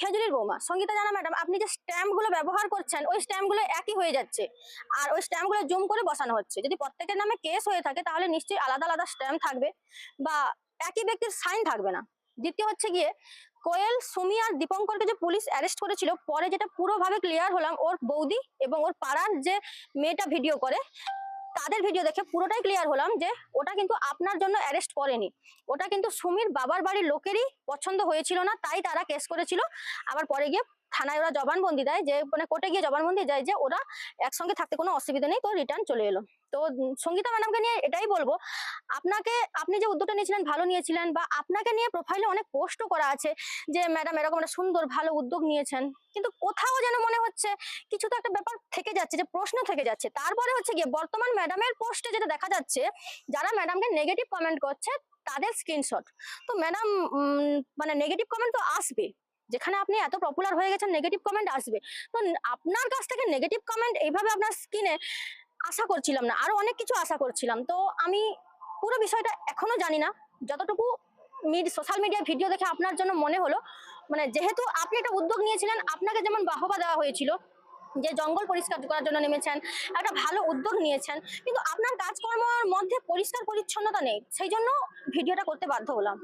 খেজুরির বৌমা। সঙ্গীতা জানা ম্যাডাম আপনি যে স্ট্যাম্পগুলো ব্যবহার করছেন, ওই স্ট্যাম্পগুলো একই হয়ে যাচ্ছে। আর ওই স্ট্যাম্পগুলো জুম করে বসানো হচ্ছে। যদি প্রত্যেকের নামে কেস হয়ে থাকে, তাহলে নিশ্চয়ই আলাদা আলাদা স্ট্যাম্প থাকবে বা একই ব্যক্তির সাইন থাকবে না। দ্বিতীয় হচ্ছে গিয়ে, কোয়েল, সুমি আর দীপঙ্করকে যে পুলিশ অ্যারেস্ট করেছিল, পরে যেটা পুরোভাবে ক্লিয়ার হলাম, ওর বৌদি এবং ওর পাড়ার যে মেয়েটা ভিডিও করে তাদের ভিডিও দেখে পুরোটাই ক্লিয়ার হলাম যে ওটা কিন্তু আপনার জন্য অ্যারেস্ট করেনি। ওটা কিন্তু সুমির বাবার বাড়ির লোকেরই পছন্দ হয়েছিল না, তাই তারা কেস করেছিল। আবার পরে গিয়ে থানায় ওরা জবানবন্দি দেয়, যে মানে কোর্টে গিয়ে জবানবন্দি দেয় যে ওরা একসঙ্গে থাকতে কোনো অসুবিধা নেই, তো রিটার্ন চলে এলো। তো সঙ্গীতা ম্যাডামকে নিয়ে এটাই বলব, আপনাকে, আপনি যে উদ্যোগটা নিয়েছিলেন, ভালো নিয়েছিলেন বা আপনাকে নিয়ে প্রোফাইলে অনেক পোস্টও করা আছে যে ম্যাডাম এরকম একটা সুন্দর, ভালো উদ্যোগ নিয়েছেন। কিন্তু কোথাও যেন মনে হচ্ছে কিছু তো একটা ব্যাপার থেকে যাচ্ছে, যে প্রশ্ন থেকে যাচ্ছে। তারপরে হচ্ছে গিয়ে বর্তমান ম্যাডামের পোস্টে যেটা দেখা যাচ্ছে, যারা ম্যাডামকে নেগেটিভ কমেন্ট করছে, তাদের স্ক্রিনশট তো ম্যাডাম মানে নেগেটিভ কমেন্ট তো আসবে যেখানে আপনি এত পপুলার হয়ে গেছেন নেগেটিভ কমেন্ট আসবে। তো আপনার কাছ থেকে নেগেটিভ কমেন্ট এইভাবে আপনার স্কিনে আশা করছিলাম না। আরও অনেক কিছু আশা করছিলাম। তো আমি পুরো বিষয়টা এখনও জানি না। যতটুকু সোশ্যাল মিডিয়া ভিডিও দেখে আপনার জন্য মনে হলো মানে যেহেতু আপনি একটা উদ্যোগ নিয়েছিলেন, আপনাকে যেমন বাহবা দেওয়া হয়েছিল যে জঙ্গল পরিষ্কার করার জন্য নেমেছেন, একটা ভালো উদ্যোগ নিয়েছেন, কিন্তু আপনার কাজকর্মের মধ্যে পরিষ্কার পরিচ্ছন্নতা নেই। সেই জন্য ভিডিওটা করতে বাধ্য হলাম।